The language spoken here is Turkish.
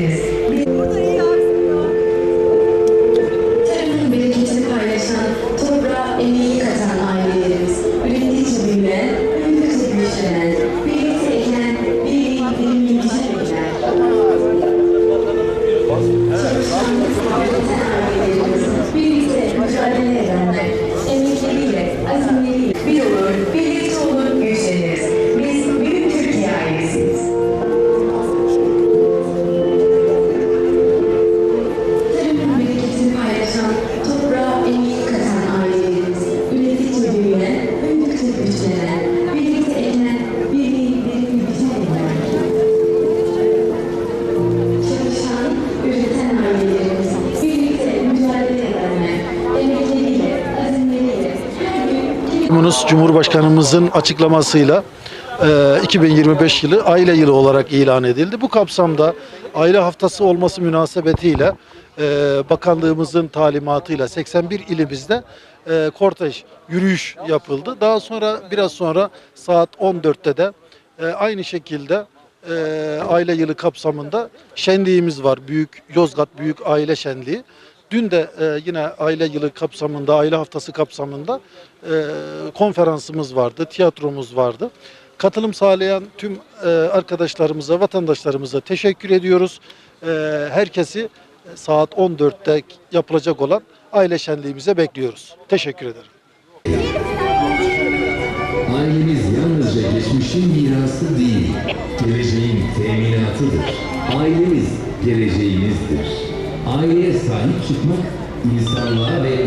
ustedes. Yunus Cumhurbaşkanımızın açıklamasıyla e, 2025 yılı aile yılı olarak ilan edildi. Bu kapsamda aile haftası olması münasebetiyle e, bakanlığımızın talimatıyla 81 ilimizde e, kortej, yürüyüş yapıldı. Daha sonra biraz sonra saat 14'te de e, aynı şekilde e, aile yılı kapsamında şenliğimiz var. Büyük Yozgat Büyük Aile Şenliği. Dün de e, yine aile yılı kapsamında, aile haftası kapsamında e, konferansımız vardı, tiyatromuz vardı. Katılım sağlayan tüm e, arkadaşlarımıza, vatandaşlarımıza teşekkür ediyoruz. E, herkesi saat 14'te yapılacak olan aile şenliğimize bekliyoruz. Teşekkür ederim. Ailemiz yalnızca geçmişin mirası değil, geleceğin teminatıdır. Ailemiz geleceğimizdir. Aileye sahip çıkmak insanlığa ve